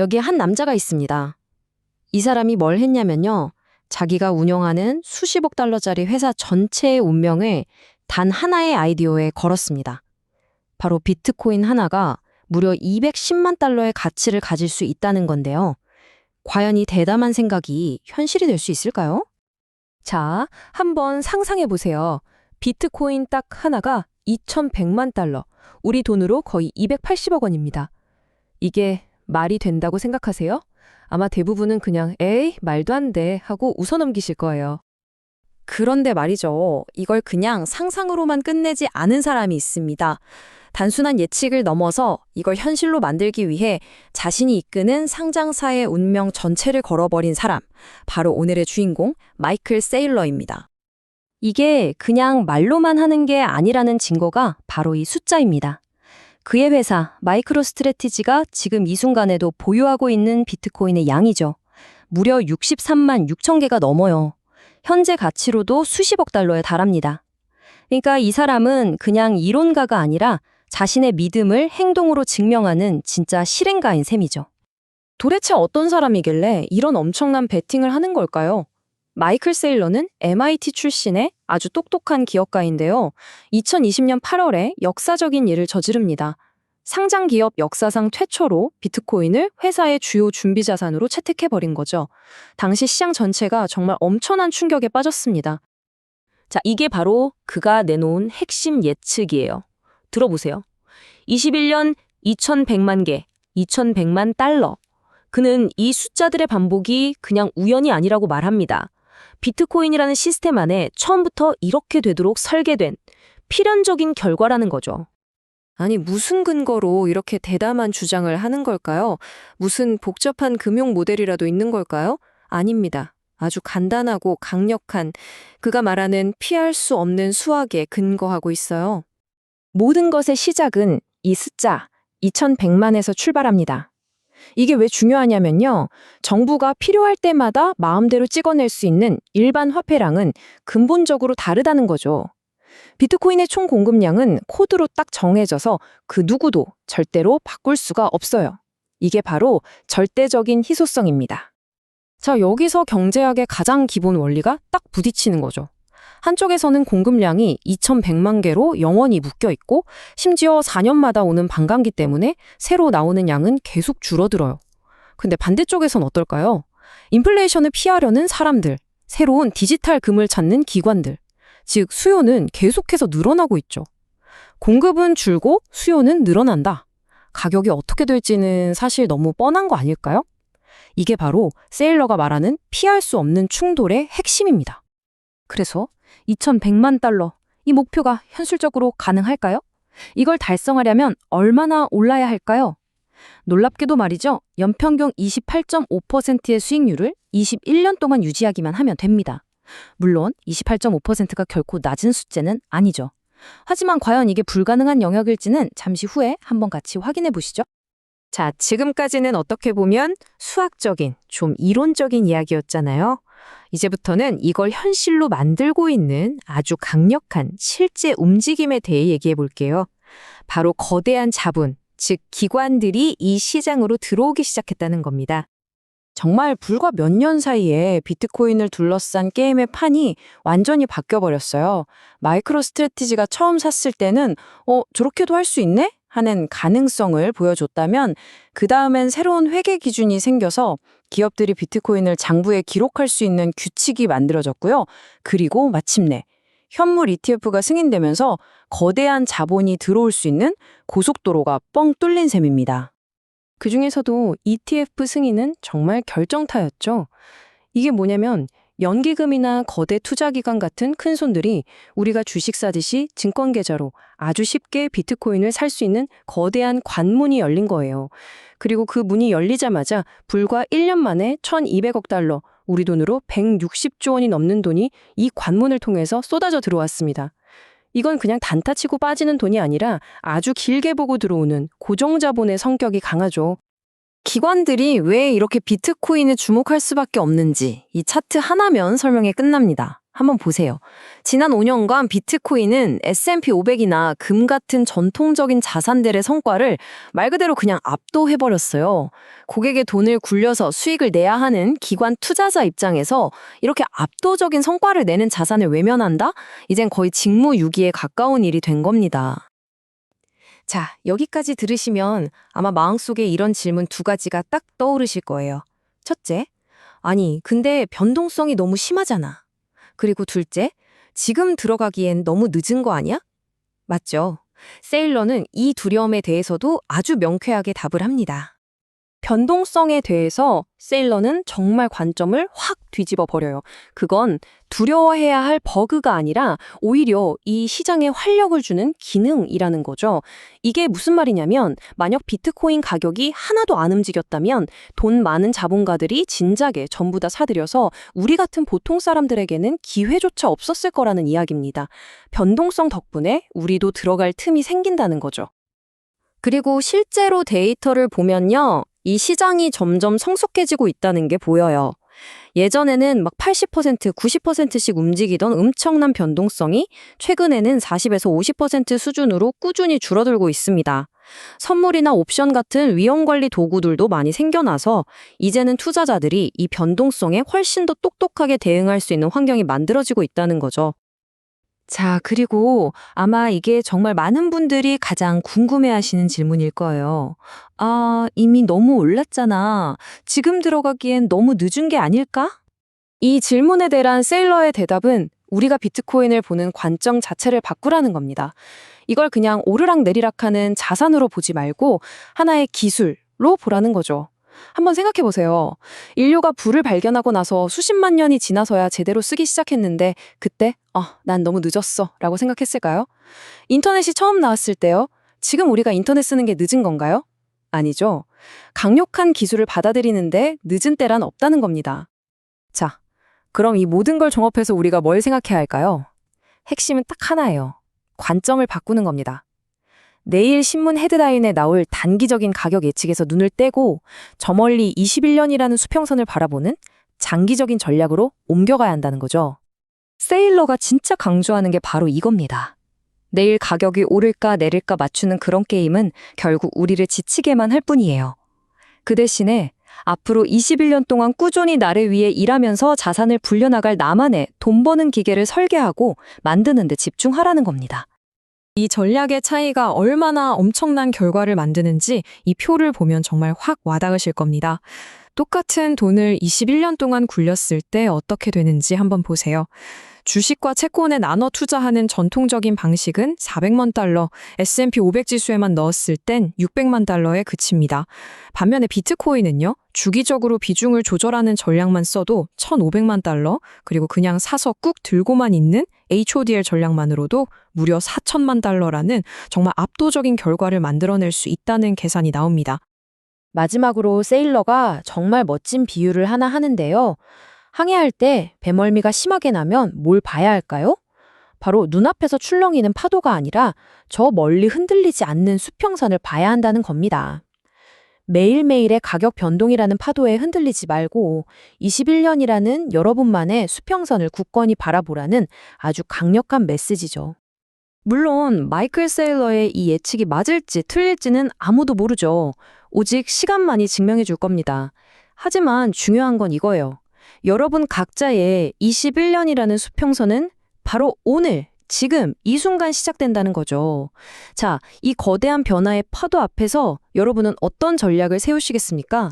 여기에 한 남자가 있습니다. 이 사람이 뭘 했냐면요. 자기가 운영하는 수십억 달러짜리 회사 전체의 운명을 단 하나의 아이디어에 걸었습니다. 바로 비트코인 하나가 무려 210만 달러의 가치를 가질 수 있다는 건데요. 과연 이 대담한 생각이 현실이 될 수 있을까요? 자, 한번 상상해 보세요. 비트코인 딱 하나가 2,100만 달러, 우리 돈으로 거의 280억 원입니다. 이게 말이 된다고 생각하세요? 아마 대부분은 그냥 에이, 말도 안 돼 하고 웃어넘기실 거예요. 그런데 말이죠. 이걸 그냥 상상으로만 끝내지 않은 사람이 있습니다. 단순한 예측을 넘어서 이걸 현실로 만들기 위해 자신이 이끄는 상장사의 운명 전체를 걸어버린 사람. 바로 오늘의 주인공, 마이클 세일러입니다. 이게 그냥 말로만 하는 게 아니라는 증거가 바로 이 숫자입니다. 그의 회사, 마이크로 스트레티지가 지금 이 순간에도 보유하고 있는 비트코인의 양이죠. 무려 63만 6천 개가 넘어요. 현재 가치로도 수십억 달러에 달합니다. 그러니까 이 사람은 그냥 이론가가 아니라 자신의 믿음을 행동으로 증명하는 진짜 실행가인 셈이죠. 도대체 어떤 사람이길래 이런 엄청난 베팅을 하는 걸까요? 마이클 세일러는 MIT 출신의 아주 똑똑한 기업가인데요. 2020년 8월에 역사적인 일을 저지릅니다. 상장 기업 역사상 최초로 비트코인을 회사의 주요 준비 자산으로 채택해버린 거죠. 당시 시장 전체가 정말 엄청난 충격에 빠졌습니다. 자, 이게 바로 그가 내놓은 핵심 예측이에요. 들어보세요. 21년 2100만 개, 2100만 달러. 그는 이 숫자들의 반복이 그냥 우연이 아니라고 말합니다. 비트코인이라는 시스템 안에 처음부터 이렇게 되도록 설계된 필연적인 결과라는 거죠. 아니, 무슨 근거로 이렇게 대담한 주장을 하는 걸까요? 무슨 복잡한 금융 모델이라도 있는 걸까요? 아닙니다. 아주 간단하고 강력한 그가 말하는 피할 수 없는 수학에 근거하고 있어요. 모든 것의 시작은 이 숫자 2100만에서 출발합니다. 이게 왜 중요하냐면요. 정부가 필요할 때마다 마음대로 찍어낼 수 있는 일반 화폐랑은 근본적으로 다르다는 거죠. 비트코인의 총 공급량은 코드로 딱 정해져서 그 누구도 절대로 바꿀 수가 없어요. 이게 바로 절대적인 희소성입니다. 자, 여기서 경제학의 가장 기본 원리가 딱 부딪히는 거죠. 한쪽에서는 공급량이 2,100만 개로 영원히 묶여 있고 심지어 4년마다 오는 반감기 때문에 새로 나오는 양은 계속 줄어들어요. 근데 반대쪽에선 어떨까요? 인플레이션을 피하려는 사람들, 새로운 디지털 금을 찾는 기관들, 즉 수요는 계속해서 늘어나고 있죠. 공급은 줄고 수요는 늘어난다. 가격이 어떻게 될지는 사실 너무 뻔한 거 아닐까요? 이게 바로 세일러가 말하는 피할 수 없는 충돌의 핵심입니다. 그래서 2100만 달러, 이 목표가 현실적으로 가능할까요? 이걸 달성하려면 얼마나 올라야 할까요? 놀랍게도 말이죠. 연평균 28.5%의 수익률을 21년 동안 유지하기만 하면 됩니다. 물론 28.5%가 결코 낮은 숫자는 아니죠. 하지만 과연 이게 불가능한 영역일지는 잠시 후에 한번 같이 확인해 보시죠. 자, 지금까지는 어떻게 보면 수학적인, 좀 이론적인 이야기였잖아요. 이제부터는 이걸 현실로 만들고 있는 아주 강력한 실제 움직임에 대해 얘기해 볼게요. 바로 거대한 자본, 즉 기관들이 이 시장으로 들어오기 시작했다는 겁니다. 정말 불과 몇 년 사이에 비트코인을 둘러싼 게임의 판이 완전히 바뀌어버렸어요. 마이크로 스트레티지가 처음 샀을 때는 어, 저렇게도 할 수 있네? 하는 가능성을 보여줬다면 그 다음엔 새로운 회계 기준이 생겨서 기업들이 비트코인을 장부에 기록할 수 있는 규칙이 만들어졌고요. 그리고 마침내 현물 ETF가 승인되면서 거대한 자본이 들어올 수 있는 고속도로가 뻥 뚫린 셈입니다. 그 중에서도 ETF 승인은 정말 결정타였죠. 이게 뭐냐면 연기금이나 거대 투자기관 같은 큰 손들이 우리가 주식 사듯이 증권 계좌로 아주 쉽게 비트코인을 살 수 있는 거대한 관문이 열린 거예요. 그리고 그 문이 열리자마자 불과 1년 만에 1,200억 달러, 우리 돈으로 160조 원이 넘는 돈이 이 관문을 통해서 쏟아져 들어왔습니다. 이건 그냥 단타 치고 빠지는 돈이 아니라 아주 길게 보고 들어오는 고정자본의 성격이 강하죠. 기관들이 왜 이렇게 비트코인에 주목할 수밖에 없는지 이 차트 하나면 설명이 끝납니다. 한번 보세요. 지난 5년간 비트코인은 S&P 500이나 금 같은 전통적인 자산들의 성과를 말 그대로 그냥 압도해버렸어요. 고객의 돈을 굴려서 수익을 내야 하는 기관 투자자 입장에서 이렇게 압도적인 성과를 내는 자산을 외면한다? 이젠 거의 직무유기에 가까운 일이 된 겁니다. 자, 여기까지 들으시면 아마 마음속에 이런 질문 두 가지가 딱 떠오르실 거예요. 첫째, 아니, 근데 변동성이 너무 심하잖아. 그리고 둘째, 지금 들어가기엔 너무 늦은 거 아니야? 맞죠. 세일러는 이 두려움에 대해서도 아주 명쾌하게 답을 합니다. 변동성에 대해서 세일러는 정말 관점을 확 뒤집어 버려요. 그건 두려워해야 할 버그가 아니라 오히려 이 시장에 활력을 주는 기능이라는 거죠. 이게 무슨 말이냐면 만약 비트코인 가격이 하나도 안 움직였다면 돈 많은 자본가들이 진작에 전부 다 사들여서 우리 같은 보통 사람들에게는 기회조차 없었을 거라는 이야기입니다. 변동성 덕분에 우리도 들어갈 틈이 생긴다는 거죠. 그리고 실제로 데이터를 보면요. 이 시장이 점점 성숙해지고 있다는 게 보여요. 예전에는 막 80%, 90%씩 움직이던 엄청난 변동성이 최근에는 40에서 50% 수준으로 꾸준히 줄어들고 있습니다. 선물이나 옵션 같은 위험 관리 도구들도 많이 생겨나서 이제는 투자자들이 이 변동성에 훨씬 더 똑똑하게 대응할 수 있는 환경이 만들어지고 있다는 거죠. 자, 그리고 아마 이게 정말 많은 분들이 가장 궁금해 하시는 질문일 거예요. 아, 이미 너무 올랐잖아. 지금 들어가기엔 너무 늦은 게 아닐까? 이 질문에 대한 세일러의 대답은 우리가 비트코인을 보는 관점 자체를 바꾸라는 겁니다. 이걸 그냥 오르락 내리락 하는 자산으로 보지 말고 하나의 기술로 보라는 거죠. 한번 생각해 보세요. 인류가 불을 발견하고 나서 수십만 년이 지나서야 제대로 쓰기 시작했는데 그때 어, 난 너무 늦었어 라고 생각했을까요? 인터넷이 처음 나왔을 때요. 지금 우리가 인터넷 쓰는 게 늦은 건가요? 아니죠. 강력한 기술을 받아들이는데 늦은 때란 없다는 겁니다. 자, 그럼 이 모든 걸 종합해서 우리가 뭘 생각해야 할까요? 핵심은 딱 하나예요. 관점을 바꾸는 겁니다. 내일 신문 헤드라인에 나올 단기적인 가격 예측에서 눈을 떼고 저 멀리 21년이라는 수평선을 바라보는 장기적인 전략으로 옮겨가야 한다는 거죠. 세일러가 진짜 강조하는 게 바로 이겁니다. 내일 가격이 오를까 내릴까 맞추는 그런 게임은 결국 우리를 지치게만 할 뿐이에요. 그 대신에 앞으로 21년 동안 꾸준히 나를 위해 일하면서 자산을 불려나갈 나만의 돈 버는 기계를 설계하고 만드는 데 집중하라는 겁니다. 이 전략의 차이가 얼마나 엄청난 결과를 만드는지 이 표를 보면 정말 확 와닿으실 겁니다. 똑같은 돈을 21년 동안 굴렸을 때 어떻게 되는지 한번 보세요. 주식과 채권에 나눠 투자하는 전통적인 방식은 400만 달러, S&P 500 지수에만 넣었을 땐 600만 달러에 그칩니다. 반면에 비트코인은요, 주기적으로 비중을 조절하는 전략만 써도 1,500만 달러, 그리고 그냥 사서 꾹 들고만 있는 HODL 전략만으로도 무려 4천만 달러라는 정말 압도적인 결과를 만들어낼 수 있다는 계산이 나옵니다. 마지막으로 세일러가 정말 멋진 비유를 하나 하는데요. 항해할 때 배멀미가 심하게 나면 뭘 봐야 할까요? 바로 눈앞에서 출렁이는 파도가 아니라 저 멀리 흔들리지 않는 수평선을 봐야 한다는 겁니다. 매일매일의 가격 변동이라는 파도에 흔들리지 말고 21년이라는 여러분만의 수평선을 굳건히 바라보라는 아주 강력한 메시지죠. 물론 마이클 세일러의 이 예측이 맞을지 틀릴지는 아무도 모르죠. 오직 시간만이 증명해 줄 겁니다. 하지만 중요한 건 이거예요. 여러분 각자의 21년이라는 수평선은 바로 오늘, 지금, 이 순간 시작된다는 거죠. 자, 이 거대한 변화의 파도 앞에서 여러분은 어떤 전략을 세우시겠습니까?